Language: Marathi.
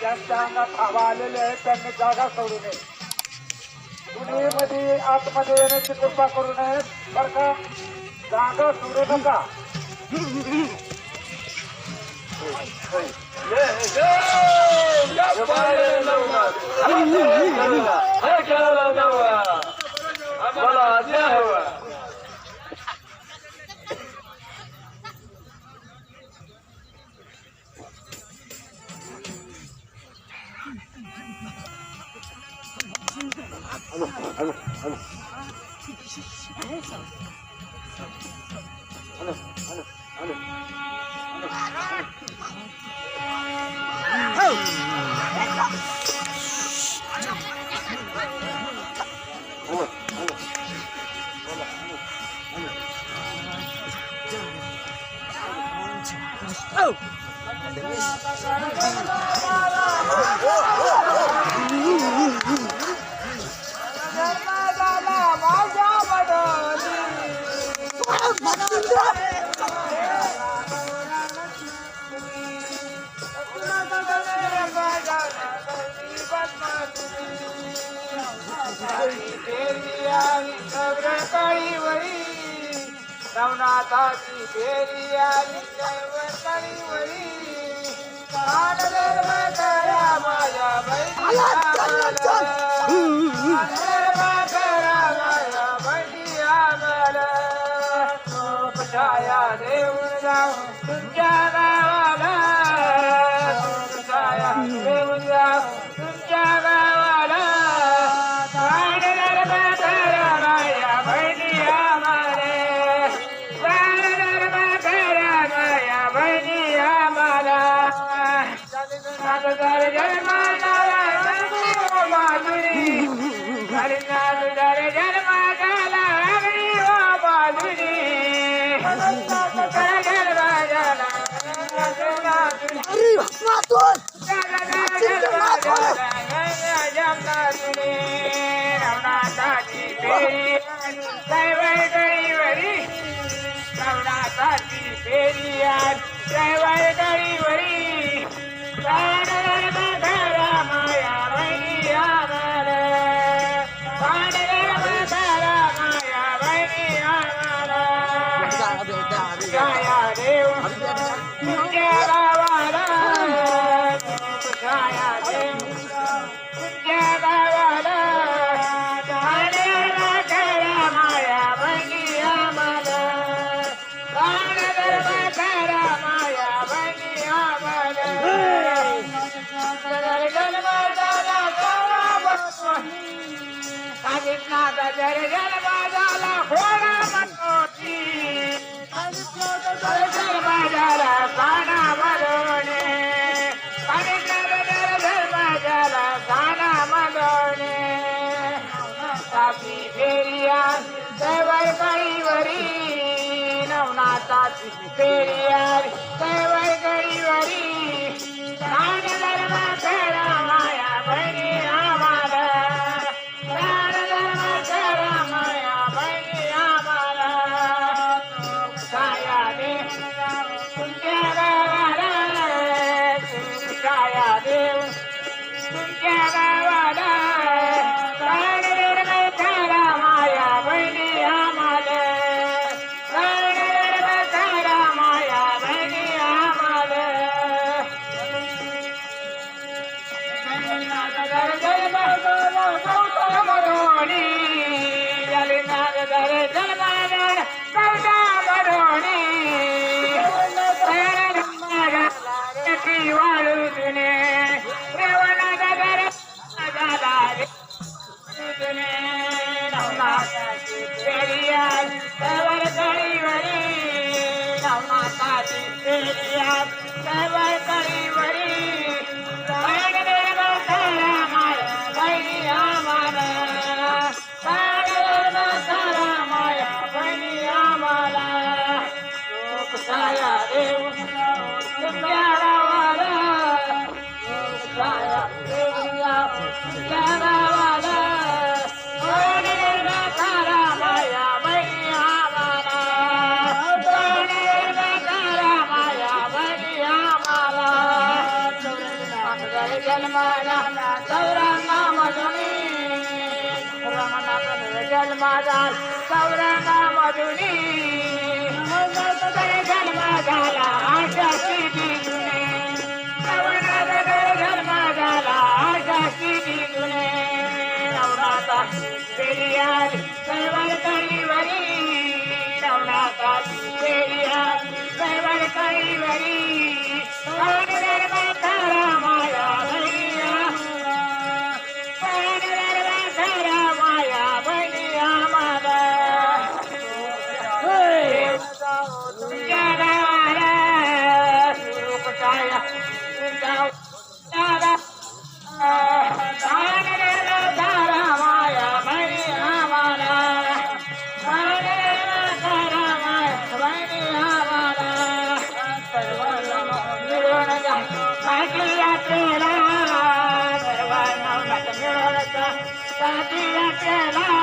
ज्यांच्या अंगात हवा आलेले आहेत त्यांनी जागा सोडू नये दुनियेमध्ये आतमध्ये येण्याची कृपा करू नये बर का जागा सोडू नका の、あの、あの。あの、あの、あの。Oh! Oh! नवनाथाची फेरी आली कळीवरी करा माझ्या छाया देऊन जाऊ तुमच्या गावाला हरी नागदार जन्माला अग्नी ओ காட்சி பெரியார் தேவ माला सौरंगा मधुनी. सौरंगा मधुनी. जन्मा झाला आशाची दिसुने झाला आशाची दिसुने नवनाथा पेरियाल सर्वकरी वरी नवनाथा पेरियाल सर्वकरी वरी Sabia que